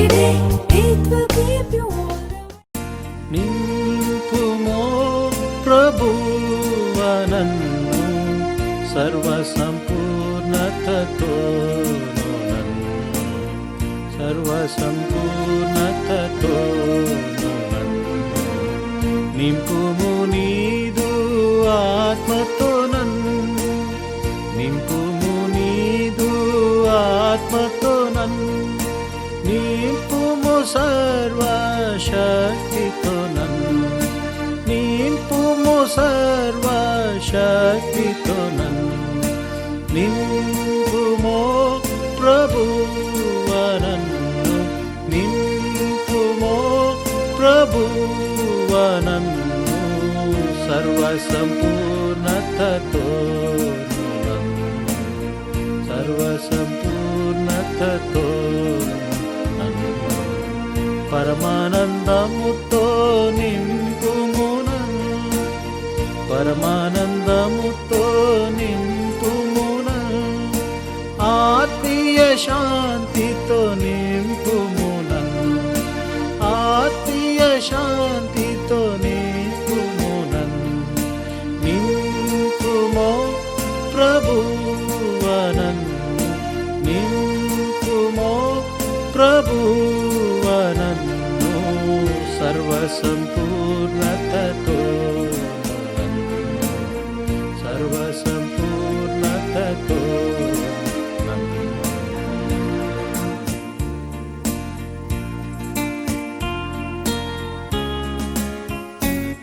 Friday, it will keep you warm. నింపుమో ప్రభువనన్ను సర్వ సంపూర్ణతతో నన్ను సర్వ సంపూర్ణతతో నన్ను నింపుము ఆత్మతో నన్ను నింపుము నీదు ఆత్మతో पुमो सर्वशक्तिथुन नि पुम सर्वशक्तिथुन नि पुमो प्रभुवनन् नि पुमो प्रभुवनन् सर्वूर्णतो सर्वूर्णतो పరమానందముతో నింపుము పరమానందముతో నింపుము ఆత్మీయ శాంతితో నింపుము ఆత్మీయ శాంతితో నింపుము నింపుమో ప్రభువనన్ను నింపుమో ప్రభువనన్ను सर्वुल